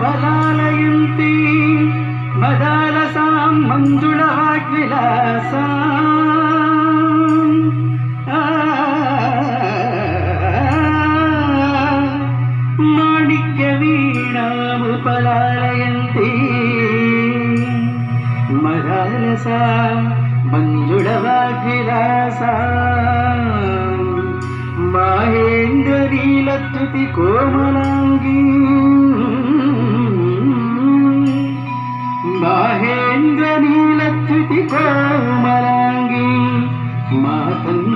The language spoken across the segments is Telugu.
ఫలాలయంతి మదాలసాం మంజుళ వాగ్విలాసా మాణిక్య వీణాముపలాలయంతి. మదాలసా మంజుళ వాగ్విలాసా మాహేంద్రీలత్తుతి కోమలాంగీ. మాహేంద్రీలత్తుతి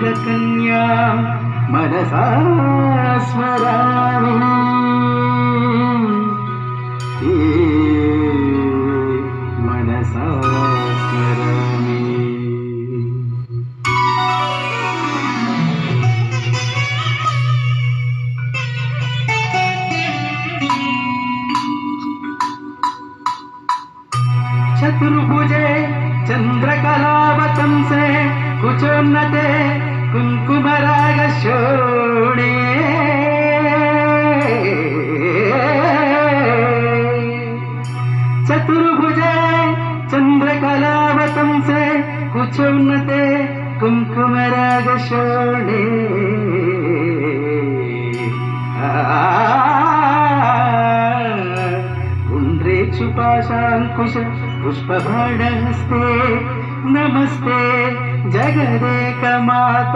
गङ्गकन्या चतुर्भुजे चन्द्रकलावतं से ಚೋನ್ನತೆ ಕುಂಕುಮರಾಗ ಶೋಣೆ ಚತುರ್ಭುಜೆ ಚಂದ್ರಕಲಾವತಂಸೆ ಕುಚೋನ್ನತೆ ಕುಂಕುಮರಾಗ ಶೋಣೆ गुण्ड्रे क्षुपाशाङ्कुश पुष्पभाणहस्ते नमस्ते జగదేక మాత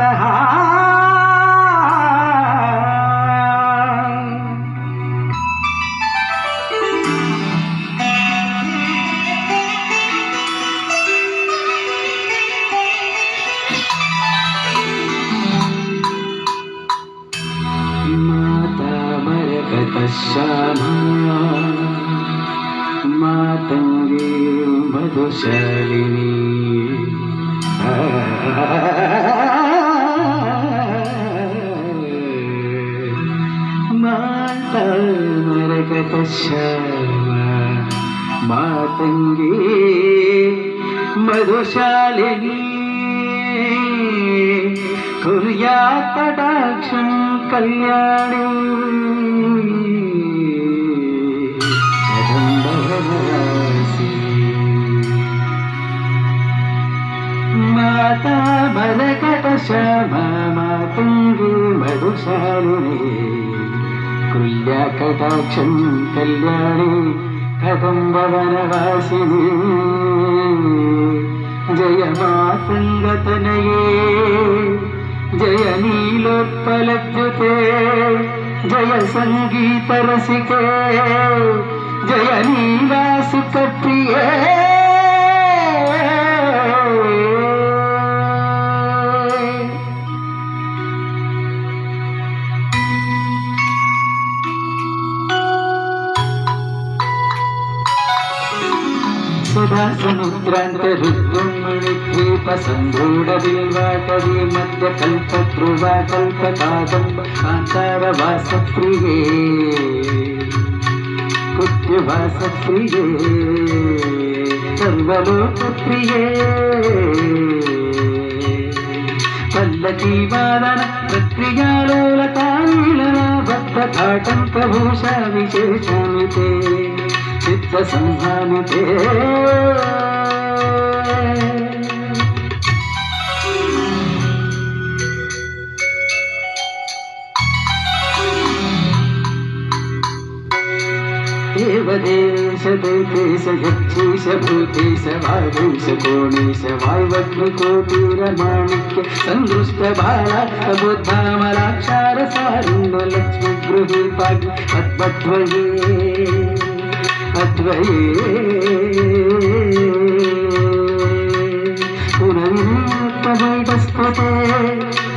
మాతా మరకత శ్యామా మరకత శ్యామ మధుశాలిని. కుర్యాతడాక్షం కళ్యాణి. మాతా మదకట శ్యామ మాతంగి మధుశాలిని. तुल्यकटाक्षं कल्याणी कदम्बवनवासिनी जय मातङ्गतनये जय नीलोत्पलद्युते जय सङ्गीतरसिके जय नीलासुतप्रिये నీవాసుక ప్రియే సుధా సముద్రాంత రుద్రుమణి ద్వీప సంధూఢ బిల్వాటవీ మధ్య కల్ప ధ్రువ కల్ప కాదంబ కాంతార चित्तसंधानिते देवदेशदैतेश यक्षीशभूतेश वादेशकोणेश वाल्वग्निकोटीरमाणिक्य सन्दृष्टबालाकबुद्धामलाक्षारसारुण्डलक्ष्मीगृहीपाग्नि तद्वद्वये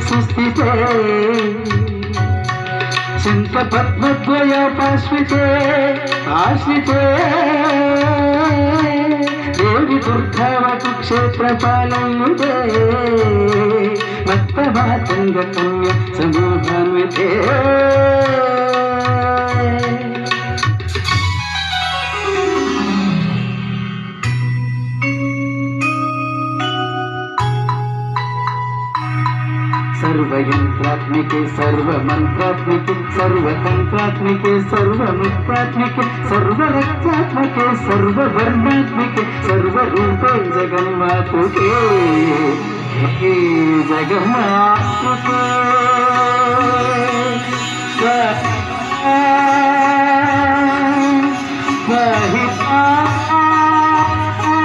సుస్థితే శంఖ పద్మద్వయ పాశ్వితే ఆశ్రితే దేవి దుర్గావతు క్షేత్రపాలయుతే మత్తమాతంగ కన్య సమూహాన్వితే सर्वयन्त्रात्मिके सर्वमन्त्रात्मिके सर्वतन्त्रात्मिके सर्वमुक्तात्मिके सर्वरक्तात्मिके सर्ववर्णात्मिके सर्वरूपे जगन्मातुके। जगन्मातुके।